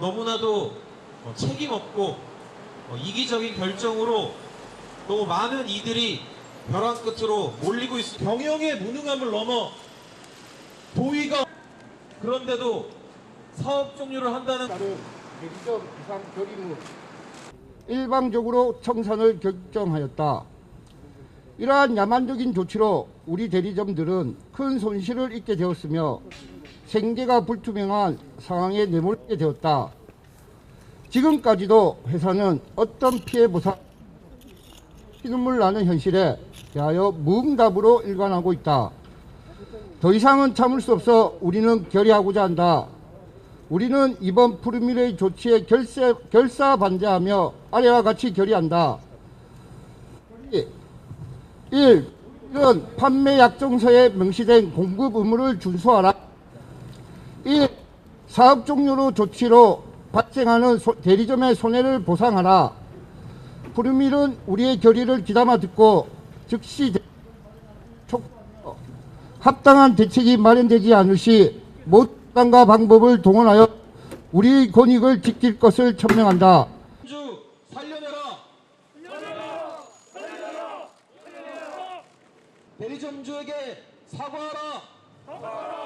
너무나도 어, 책임 없고 어, 이기적인 결정으로 너무 많은 이들이 벼랑 끝으로 몰리고 있습니다. 경영의 무능함을 넘어 도의가 그런데도 사업 종료를 한다는 일방적으로 청산을 결정하였다. 이러한 야만적인 조치로 우리 대리점들은 큰 손실을 입게 되었으며 생계가 불투명한 상황에 내몰리게 되었다. 지금까지도 회사는 어떤 피해 보상 피눈물 나는 현실에 대하여 무응답으로 일관하고 있다. 더 이상은 참을 수 없어 우리는 결의하고자 한다. 우리는 이번 푸르미레이 조치에 결사 반대하며 아래와 같이 결의한다. 1. 이런 판매 약정서에 명시된 공급 의무를 준수하라. 1. 사업 종료로 조치로 발생하는 소- 대리점의 손해를 보상하라. 푸르밀은 우리의 결의를 귀담아 듣고 즉시 대- 촉- 어, 합당한 대책이 마련되지 않을 시 모든 수단과 방법을 동원하여 우리 권익을 지킬 것을 천명한다. 주 살려내라. 대리점주에게 사과하라.